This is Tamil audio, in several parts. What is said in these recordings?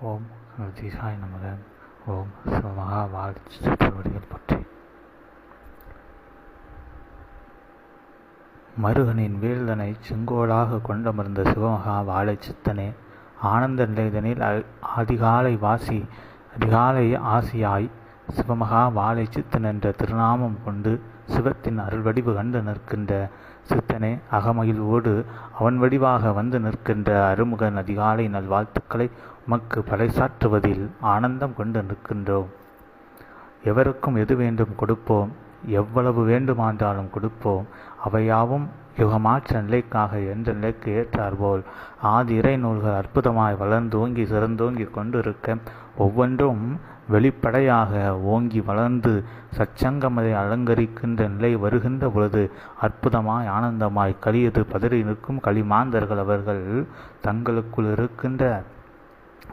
ஓம் திசாய் நமக ஓம் சிவமகா வாழ்த்து திருவடிகள் பற்றி. மருகனின் வீழ்தனை செங்கோலாக கொண்டமர்ந்த சிவமகா வாழை சித்தனே ஆனந்த நிலைதனில் அதிகாலை வாசி அதிகாலை ஆசியாய் சிவமகா வாழை சித்தன் என்ற திருநாமம் கொண்டு சிவத்தின் அருள் வடிவு கண்டு நிற்கின்ற சித்தனே அகமகிழ்வோடு அவன் வடிவாக வந்து நிற்கின்ற அருமுகன் அதிகாலை நல்வாழ்த்துக்களை உமக்கு பறைசாற்றுவதில் ஆனந்தம் கொண்டு நிற்கின்றோம். எவருக்கும் எது வேண்டும் கொடுப்போம்? எவ்வளவு வேண்டுமானாலும் கொடுப்போம். அவையாவும் யுகமாற்ற நிலைக்காக என்ற நிலைக்கு ஏற்றார்போல்? ஆதி இறை நூல்கள் அற்புதமாய் வளர்ந்தோங்கி சிறந்தோங்கி கொண்டிருக்க ஒவ்வொன்றும் வெளிப்படையாக ஓங்கி வளர்ந்து சச்சங்கமதை அலங்கரிக்கின்ற நிலை வருகின்ற பொழுது அற்புதமாய் ஆனந்தமாய் கலியது பதறி நிற்கும் களிமாந்தர்கள் அவர்கள் தங்களுக்குள் இருக்கின்ற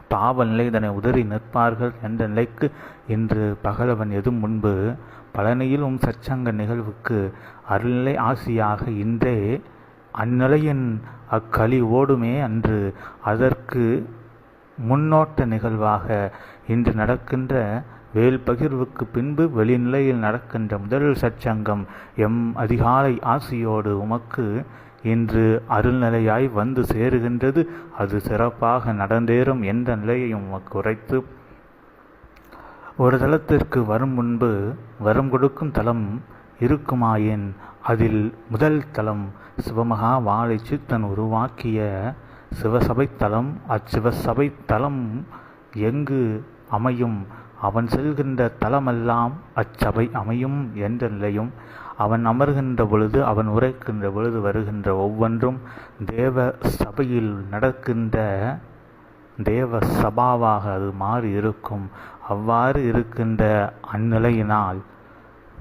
பாவ நிலைதனை உதறி நிற்பார்கள் என்ற நிலைக்கு இன்று பகலவன் எதும் முன்பு பழனியிலும் சச்சங்க நிகழ்வுக்கு அருள்நிலை ஆசியாக இன்றே அந்நிலையின் அக்களி ஓடுமே அன்று அதற்கு முன்னோட்ட நிகழ்வாக இன்று நடக்கின்ற வேல் பகிர்வுக்கு பின்பு வெளிநிலையில் நடக்கின்ற முதல் சச்சங்கம் எம் அதிகாலை ஆசியோடு உமக்கு இன்று அருள்நிலையாய் வந்து சேருகின்றது. அது சிறப்பாக நடந்தேறும் என்ற நிலையையும் உமக்கு உரைத்து ஒரு தளத்திற்கு வரும் முன்பு வரம் கொடுக்கும் தலம் இருக்குமாயின் அதில் முதல் தலம் சிவமகா வாழை சித்தன் உருவாக்கிய சிவசபை தலம். அச்சிவசபை தலம் எங்கு அமையும்? அவன் செல்கின்ற தலமெல்லாம் அச்சபை அமையும் என்ற நிலையும் அவன் அமர்கின்ற பொழுது அவன் உரைக்கின்ற பொழுது வருகின்ற ஒவ்வொன்றும் தேவ சபையில் நடக்கின்ற தேவ சபாவாக அது மாறி இருக்கும். அவ்வாறு இருக்கின்ற அந்நிலையினால்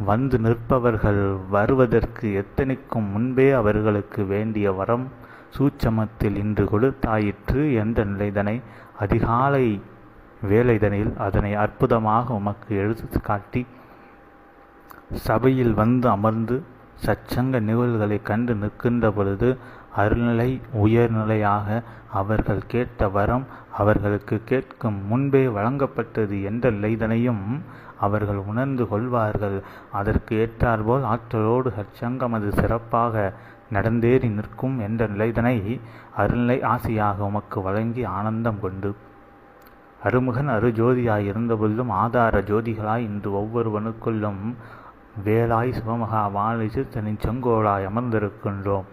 வந்து நிற்பவர்கள் வருவதற்கு எத்தனைக்கும் முன்பே அவர்களுக்கு வேண்டிய வரம் சூட்சமத்தில் இன்று கொடுத்தாயிற்று என்ற நிலைதனை அதிகாலை வேலைதனில் அதனை அற்புதமாக உமக்கு எழுத்து காட்டி சபையில் வந்து அமர்ந்து சச்சங்க நிகழ்வுகளை கண்டு நிற்கின்ற பொழுது அருள்நிலை உயர்நிலையாக அவர்கள் கேட்ட வரம் அவர்களுக்கு கேட்கும் முன்பே வழங்கப்பட்டது என்ற நிலைதனையும் அவர்கள் உணர்ந்து கொள்வார்கள். அதற்கு ஏற்றாற்போல் ஆற்றலோடு சச்சங்கம் அது சிறப்பாக நடந்தேறி நிற்கும் என்ற நிலைதனை அருள்நிலை ஆசியாக உமக்கு வழங்கி ஆனந்தம் கொண்டு. அருமுகன் அருஜோதியாய் இருந்தபொழுதும் ஆதார ஜோதிகளாய் இன்று ஒவ்வொருவனுக்குள்ளும் வேலாய் சிவமகா வாழிச்சு தனி செங்கோலாய் அமர்ந்திருக்கின்றோம்.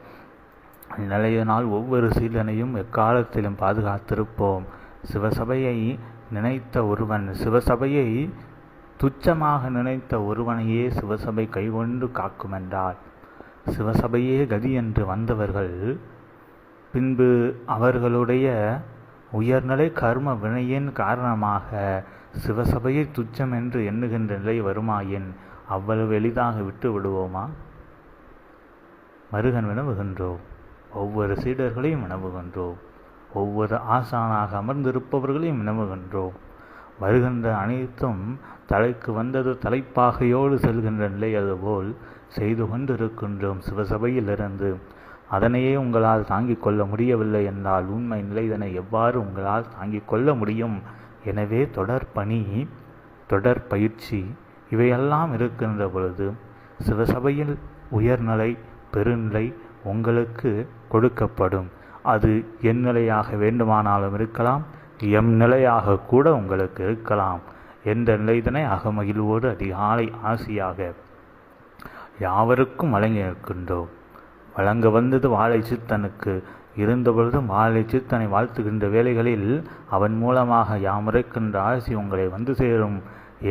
இந்நிலையினால் ஒவ்வொரு சீலனையும் எக்காலத்திலும் பாதுகாத்திருப்போம். சிவசபையை நினைத்த ஒருவன் சிவசபையை துச்சமாக நினைத்த ஒருவனையே சிவசபை கைகொண்டு காக்குமென்றார். சிவசபையே கதி என்று வந்தவர்கள் பின்பு அவர்களுடைய உயர்நிலை கர்ம வினையின் காரணமாக சிவசபையை துச்சம் என்று எண்ணுகின்ற நிலை வருமாயின் அவ்வளவு எளிதாக விட்டு விடுவோமா மருகன் வினவுகின்றோம். ஒவ்வொரு சீடர்களையும் வினவுகின்றோம். ஒவ்வொரு ஆசானாக அமர்ந்திருப்பவர்களையும் வினவுகின்றோம். வருகின்ற அனைத்தும் தலைக்கு வந்தது தலைப்பாகையோடு செல்கின்ற நிலை அதுபோல் செய்து கொண்டிருக்கின்றோம் சிவசபையிலிருந்து. அதனையே உங்களால் தாங்கிக் கொள்ள முடியவில்லை என்றால் உண்மை நிலைதனை எவ்வாறு உங்களால் தாங்கிக் கொள்ள முடியும்? எனவே தொடர் பணி தொடர் பயிற்சி இவையெல்லாம் இருக்கின்ற பொழுது சிவசபையில் உயர்நிலை பெருநிலை உங்களுக்கு கொடுக்கப்படும். அது என் நிலையாக வேண்டுமானாலும் இருக்கலாம் எம் நிலையாக கூட உங்களுக்கு இருக்கலாம். என்ற நிலைதனை அகமகிழ்வோடு அதிகாலை ஆசியாக யாவருக்கும் வழங்கி நிற்கின்றோம் வழங்க வந்தது வாழை சித்தனுக்கு. இருந்தபொழுதும் வாழை சித்தனை வாழ்த்துகின்ற வேலைகளில் அவன் மூலமாக யாமுரைக்கின்ற ஆசி உங்களை வந்து சேரும்.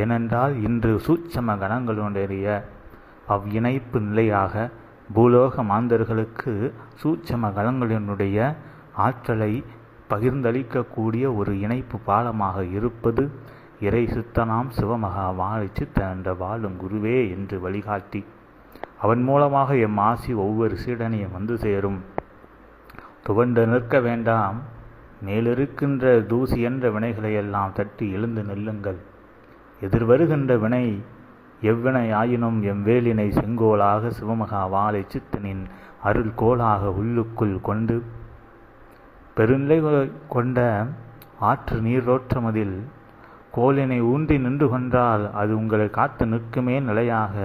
ஏனென்றால் இன்று சூட்சம கணங்களுடைய அவ்விணைப்பு நிலையாக பூலோக மாந்தர்களுக்கு சூட்சம கலங்களினுடைய ஆற்றலை பகிர்ந்தளிக்கக்கூடிய ஒரு இணைப்பு பாலமாக இருப்பது இறை சித்தனாம் சிவமகா வாழை சித்தன் என்ற வாழும் குருவே என்று வழிகாட்டி. அவன் மூலமாக எம் ஆசி ஒவ்வொரு சீடனையும் வந்து சேரும். துவண்டு நிற்க வேண்டாம். மேலிருக்கின்ற தூசி என்ற வினைகளையெல்லாம் தட்டி எழுந்து நில்லுங்கள். எதிர்வருகின்ற வினை எவ்வினை ஆயினும் எம் வேலினை செங்கோலாக சிவமகா வாழை சித்தனின் அருள் கோலாக உள்ளுக்குள் கொண்டு பெருநிலை கொண்ட ஆற்று நீரோற்றமதில் கோலினை ஊன்றி நின்று கொன்றால் அது உங்களை காத்து நிற்குமே நிலையாக.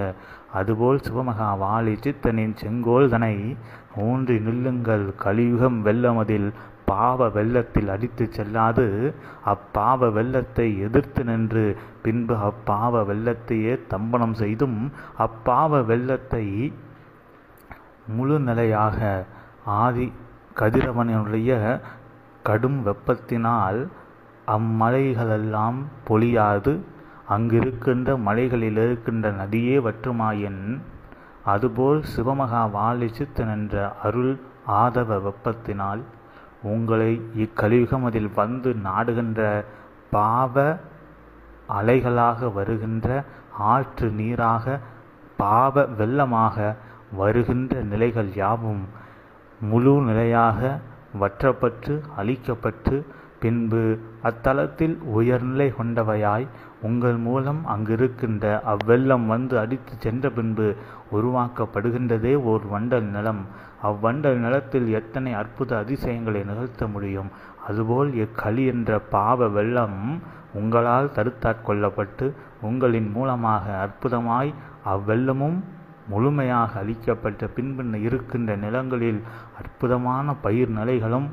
அதுபோல் சிவமகா வாழி சித்தனின் செங்கோல்தனை ஊன்றி நில்லுங்கள். கலியுகம் வெல்லமதில் பாவ வெள்ளத்தில் அடித்து செல்லாது. அப்பாவ வெள்ளத்தை எதிர்த்து நின்று பின்பு அப்பாவ வெள்ளத்தையே தம்பனம் செய்தும் அப்பாவ வெள்ளத்தை முழு நிலையாக ஆதி கதிரவனுடைய கடும் வெப்பத்தினால் அம்மலைகளெல்லாம் பொழியாது. அங்கிருக்கின்ற மலைகளில் இருக்கின்ற நதியே வற்றுமாயின். அதுபோல் சிவமகா வாழி சித்தன் என்ற அருள் ஆதவ வெப்பத்தினால் உங்களை இக்கலியுகம் அதில் வந்து நாடுகின்ற பாவ அலைகளாக வருகின்ற ஆற்று நீராக பாவ வெள்ளமாக வருகின்ற நிலைகள் யாவும் முழு நிலையாக வற்றப்பட்டு அழிக்கப்பட்டு பின்பு அத்தலத்தில் உயர்நிலை கொண்டவையாய் உங்கள் மூலம் அங்கிருக்கின்ற அவ்வெள்ளம் வந்து அடித்து சென்ற பின்பு உருவாக்கப்படுகின்றதே ஓர் வண்டல் நிலம். அவ்வண்டல் நிலத்தில் எத்தனை அற்புத அதிசயங்களை நிகழ்த்த முடியும்? அதுபோல் இக்களி என்ற பாவ வெள்ளம் உங்களால் தடுத்தாட்கொள்ளப்பட்டு உங்களின் மூலமாக அற்புதமாய் அவ்வெள்ளமும் முழுமையாக அளிக்கப்பட்ட பின்பு இருக்கின்ற நிலங்களில் அற்புதமான பயிர் நிலைகளும்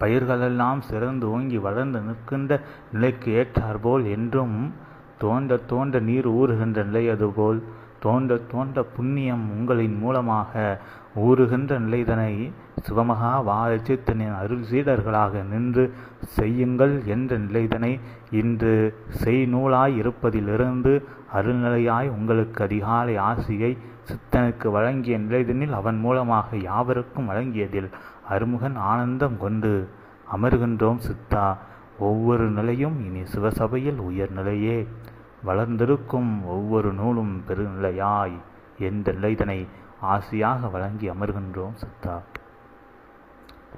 பயிர்களெல்லாம் சிறந்து ஓங்கி வளர்ந்து நிற்கின்ற நிலைக்கு ஏற்றாற்போல் என்றும் தோண்ட தோண்ட நீர் ஊறுகின்ற நிலை அதுபோல் தோண்ட தோண்ட புண்ணியம் உங்களின் மூலமாக ஊறுகின்ற நிலைதனை சிவமகா வாழச்சித்தனின் அருள் சீடர்களாக நின்று செய்யுங்கள் என்ற நிலைதனை இன்று செய் நூலாய் இருப்பதிலிருந்து அருள்நிலையாய் உங்களுக்கு அதிகாலை ஆசியை சித்தனுக்கு வழங்கிய நிலைதனில் அவன் மூலமாக யாவருக்கும் வழங்கியதில் அருமுகன் ஆனந்தம் கொண்டு அமர்கின்றோம் சித்தா. ஒவ்வொரு நிலையும் இனி சிவசபையில் உயர்நிலையே வளர்ந்திருக்கும் ஒவ்வொரு நூலும் பெருநிலையாய். என்ற நிலைதனை ஆசையாக வழங்கி அமர்கின்றோம் சித்தா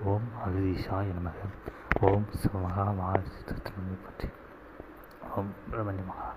ஓம் அகதீஷாய நமக. ஓம் சிவமகா மகா பற்றி. ஓம் பிரபஞ்ச மகா